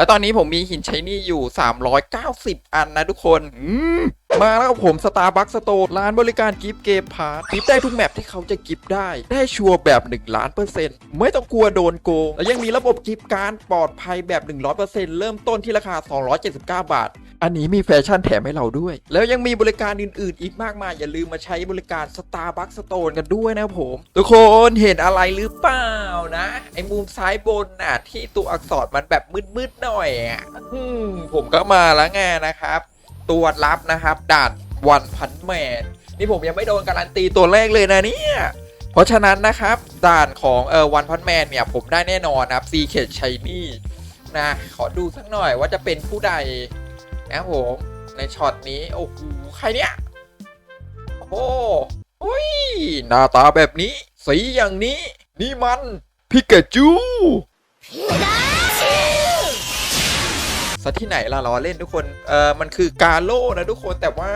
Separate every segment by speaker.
Speaker 1: แล้วตอนนี้ผมมีหินใช้นี่อยู่ 390 อันนะทุกคน อืม มาแล้วครับผม Starbucks Store ร้านบริการกิฟต์เกมพาร์ทกิฟต์ได้ทุกแมปที่เขาจะกิฟต์ได้ ได้ชัวร์แบบ 1 ล้านเปอร์เซ็นต์ไม่ต้องกลัวโดนโกง และยังมีระบบกิฟต์การปลอดภัยแบบ 100%เริ่มต้นที่ราคา 279 บาท อันนี้มีแฟชั่นแถมให้เราด้วย แล้วยังมีบริการอื่นๆ อีกมากมาย อย่าลืมมาใช้บริการ Starbucks Store กันด้วยนะผม ทุกคนเห็นอะไรหรือเปล่านะ ไอ้มุมซ้ายบนน่ะที่ตัวอักษรมันแบบมืดๆหน่อยอะผมก็มาแล้วไงนะครับ ตัวรับนะครับด่านวันพันแมนนี่ผมยังไม่โดนการันตีตัวแรกเลยนะเนี่ยเพราะฉะนั้นนะครับด่านของเออวันพันแมนเนี่ยผมได้แน่นอนนะครับซีเคดชัยนี่นะขอดูสักหน่อยว่าจะเป็นผู้ใดนะผมในช็อตนี้โอ้โหใครเนี่ยโอ้โหอุ้ยหน้าตาแบบนี้ สีอย่างนี้ นี่มันพิกาจู ซะที่ไหนล่ะล้อเล่นทุกคน เออมันคือกาโล่นะทุกคนแต่ว่า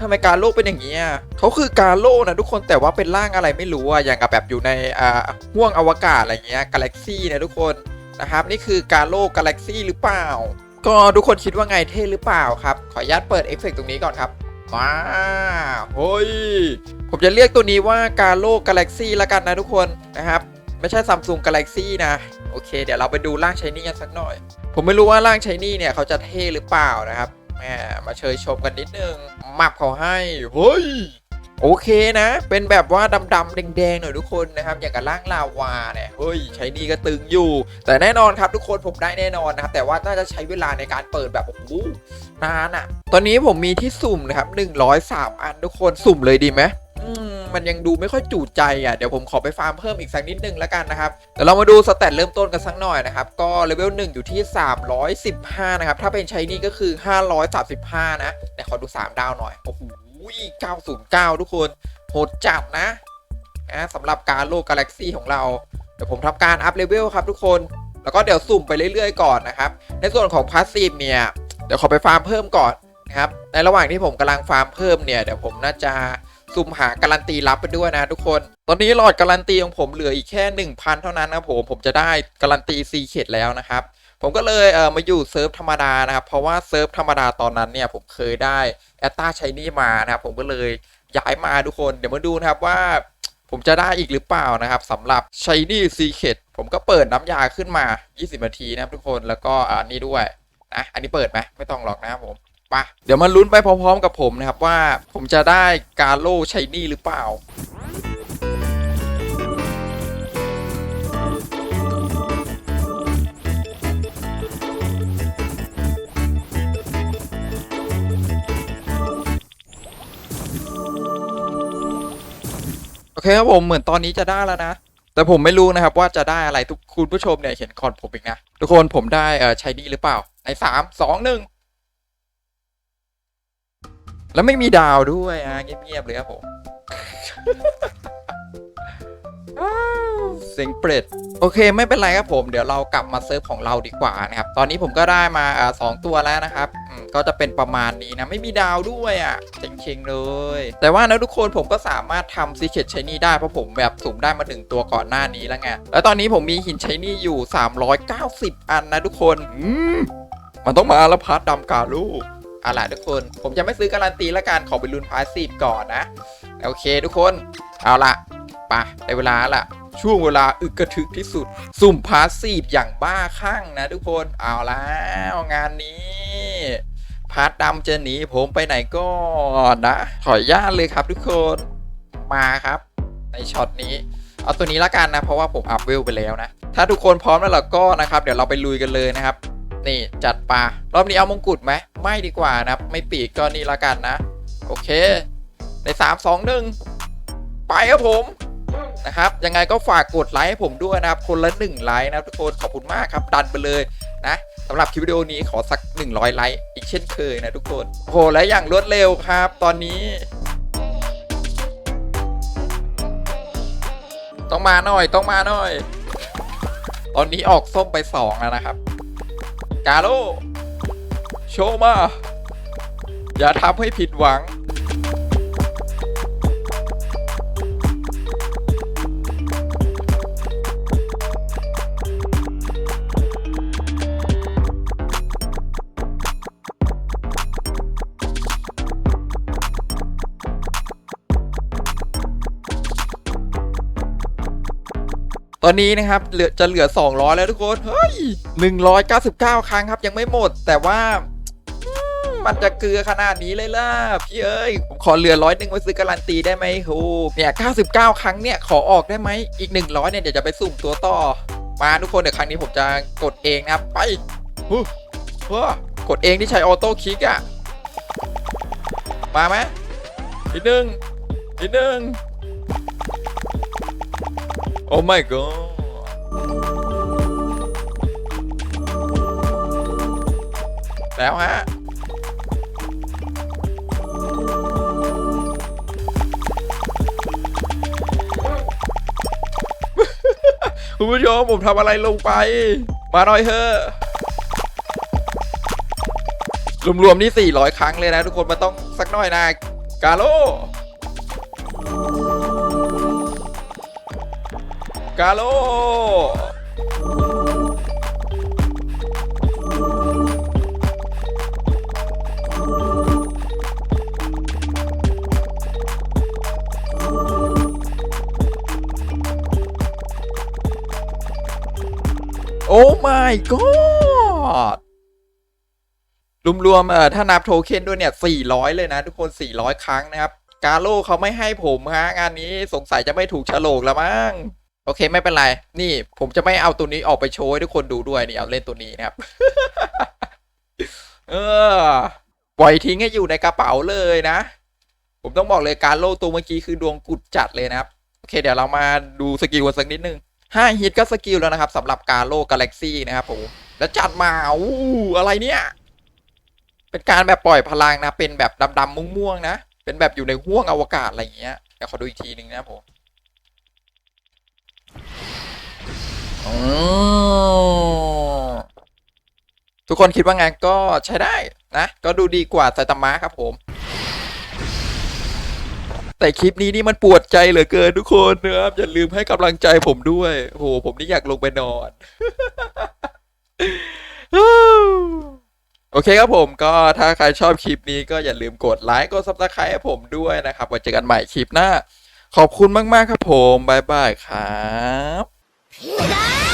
Speaker 1: ทำไมกาโลเป็นอย่างนี้อะเขาคือกาโลนะทุกคนแต่ว่าเป็นร่างอะไรไม่รู้อะอย่างกับแบบอยู่ในอ่าห่วงอวกาศอะไรเงี้ยกาแล็กซี่นะทุกคนนะครับนี่คือกาโลกาแล็กซี่หรือเปล่า ก็ทุกคนคิดว่าไงเท่หรือเปล่าครับขออนุญาตเปิดเอฟเฟกต์ตรงนี้ก่อนครับมาเฮ้ยผมจะเรียกตัวนี้ว่ากาโลกาแล็กซี่ละกันนะทุกคนนะครับ ไม่ใช่ซัมซุงกาแล็กซี่นะ โอเค เดี๋ยวเราไปดูร่างชายนี่กันสักหน่อย ผมไม่รู้ว่าร่างชายนี่เนี่ยเขาจะเท่หรือเปล่านะครับแหมมาเชยชมกันนิดนึงมับเขาให้เฮ้ยโอเคนะ เป็นแบบว่าดำๆแดงๆหน่อยทุกคนนะครับ อย่างกับร่างลาวาเนี่ย เฮ้ย ใช้นี่ก็ตึงอยู่ แต่แน่นอนครับทุกคนผมได้แน่นอนนะครับ แต่ว่าน่าจะใช้เวลาในการเปิดแบบโอ้โหนานอะตอนนี้ผมมีที่สุ่มนะครับ 103 อันทุกคนสุ่มเลยดีไหม มันยังดูไม่ค่อยจูใจอะเดี๋ยวผมขอไปฟาร์มเพิ่มอีกสักนิดนึงแล้วกันนะครับเดี๋ยวเรามาดูสแตทเริ่มต้นกันสักหน่อยนะครับก็เลเวล1อยู่ที่ 315 นะครับ ถ้าเป็นใช้นี่ก็คือ 535 นะเดี๋ยวขอดู 3 ดาวหน่อย โอ้โห909 ทุกคนโหดจัดนะนะสำหรับการโลกกาแล็กซี่ของเรา เดี๋ยวผมทำการอัพเลเวลครับทุกคนแล้วก็เดี๋ยวสุ่มไปเรื่อยๆก่อนนะครับ ในส่วนของพาสซีฟเนี่ยเดี๋ยวขอไปฟาร์มเพิ่มก่อนนะครับในระหว่างที่ผมกำลังฟาร์มเพิ่มเนี่ยเดี๋ยวผมน่าจะ สุ่มหาการันตีรับไปด้วยนะทุกคน ตอนนี้หลอดการันตีของผมเหลืออีกแค่ 1,000 เท่านั้นนะผมผมจะได้การันตีซีเข็ดแล้วนะครับผมก็เลยเออมาอยู่เซิร์ฟธรรมดานะครับ เพราะว่าเซิร์ฟธรรมดาตอนนั้นเนี่ยผมเคยได้แอตตาชัยนี่มานะครับผมก็เลยย้ายมาทุกคนเดี๋ยวมาดูนะครับว่าผมจะได้อีกหรือเปล่านะครับสำหรับชัยนี่ซีเ e ดผมก็เปิดน้ำยาขึ้นมา 20 นาทีนะครับทุกคนแล้วก็อ่านี่ด้วยนะอันนี้เปิดไหมไม่ต้องหรอกนะครับผม ปะเดี๋ยวมาลุ้นไปพร้อมๆกับผมนะครับว่าผมจะได้กาโลชัยนี่หรือเปล่าโอเคครับผมเหมือนตอนนี้จะได้แล้วนะ แต่ผมไม่รู้นะครับว่าจะได้อะไรทุกคุณผู้ชมเนี่ยเห็นคอนผมอีกนะ ทุกคนผมได้เออใช้ดีหรือเปล่า ในสามสองหนึ่ง แล้วไม่มีดาวด้วยอะเงียบๆเลยครับผมอ้าวเสียงเปรตโอเคไม่เป็นไรครับผมเดี๋ยวเรากลับมาเซิร์ฟของเราดีกว่านะครับตอนนี้ผมก็ได้มาอ่าสองตัวแล้วนะครับอืมก็จะเป็นประมาณนี้นะไม่มีดาวด้วยอะเจ๋งๆเลย แต่ว่านะทุกคนผมก็สามารถทำซีเคดชนี่ได้เพราะผมแบบสุ่มได้มาถึงตัวก่อนหน้านี้แล้วไงแล้วตอนนี้ผมมีหินชนี่อยู่ 390 อันนะทุกคนอืมมันต้องมาแล้วพาร์ทดำกาลู เอาล่ะทุกคน ผมจะไม่ซื้อการันตีละกันขอไปลุ้นพาสซีฟก่อนนะ โอเคทุกคน เอาละไปได้เวลาละช่วงเวลาอึกกระทึกที่สุด สุ่มพาสซีฟอย่างบ้าคลั่งนะทุกคน เอาแล้วงานนี้พาร์ทดำจะหนีผมไปไหนก็นะขออนุญาตเลยครับทุกคน มาครับ ในช็อตนี้ เอาตัวนี้ละกันนะ เพราะว่าผมอัพเวลไปแล้วนะ ถ้าทุกคนพร้อมแล้วเราก็นะครับ เดี๋ยวเราไปลุยกันเลยนะครับ นี่จัดปลารอบนี้เอามงกุฎไหมไม่ดีกว่านะครับ ไม่ปีกก็นี่ละกันนะ โอเค ในสามสองหนึ่งไปครับผมนะครับ ยังไงก็ฝากกดไลค์ให้ผมด้วยนะครับ คนละหนึ่งไลค์นะทุกคนขอบคุณมากครับ ดันไปเลยนะสำหรับคลิปวิดีโอนี้ขอสัก 100 ไลค์อีกเช่นเคยนะทุกคนโอ้โหและอย่างรวดเร็วครับ ตอนนี้ ต้องมาหน่อยต้องมาหน่อย ตอนนี้ออกส้มไปสองแล้วนะครับ กาโลโชว์มา อย่าทำให้ผิดหวัง ตอนนี้นะครับเหลือจะเหลือ 200 แล้วทุกคนเฮ้ย199 ครั้งครับยังไม่หมด แต่ว่ามันจะเกลือขนาดนี้เลยล่ะพี่เอ้ยผมขอเหลือร้อยหนึ่งไว้ซื้อการันตีได้ไหมโหเนี่ย99 ครั้งเนี่ยขอออกได้ไหมอีก 100เนี่ยเดี๋ยวจะไปสุ่มตัวต่อ มาทุกคนเดี๋ยวครั้งนี้ผมจะกดเองนะครับไปฮู้กดเองที่ใช้ออโต้คลิกอะมาไหมนิดนึงนิดนึง โอ้ my god แล้วฮะ คุณผู้ชมผมทำอะไรลงไป มาหน่อยเถอะรวมๆนี่400 ครั้งเลยนะ ทุกคนมันต้องสักหน่อยนะ กาโล กาโลโอ้ my god รวมๆเอ่อถ้านับโทเค็นด้วยเนี่ย 400 เลยนะ ทุกคน 400 ครั้งนะครับ กาโลเขาไม่ให้ผมฮะงานนี้สงสัยจะไม่ถูกฉลกแล้วมั้ง โอเคไม่เป็นไร นี่ผมจะไม่เอาตัวนี้ออกไปโชว์ให้ทุกคนดูด้วยนี่เอาเล่นตัวนี้นะครับ เออปล่อยทิ้งให้อยู่ในกระเป๋าเลยนะ ผมต้องบอกเลยการโลตัวเมื่อกี้คือดวงกุดจัดเลยนะครับ โอเค เดี๋ยวเรามาดูสกิลกันสักนิดนึงห้าฮิตก็สกิลแล้วนะครับสำหรับการโลกาแล็กซี่นะครับผมแล้วจัดมาอู้อะไรเนี่ย เป็นการแบบปล่อยพลังนะ เป็นแบบดำๆม่วงๆนะ เป็นแบบอยู่ในห้วงอวกาศอะไรอย่างเงี้ยเดี๋ยวขอดูอีกทีหนึ่งนะผม ทุกคนคิดว่าไงก็ใช้ได้นะ ก็ดูดีกว่าไซตามะครับผม แต่คลิปนี้นี่มันปวดใจเหลือเกินทุกคนนะครับ อย่าลืมให้กำลังใจผมด้วยโอ้โหผมนี่อยากลงไปนอนโอเคครับผมก็ถ้าใครชอบคลิปนี้ก็อย่าลืมกดไลค์กดซับสไครต์ให้ผมด้วยนะครับไว้เจอกันใหม่คลิปหน้า ขอบคุณมาก ๆ ครับผม บ๊ายบายครับ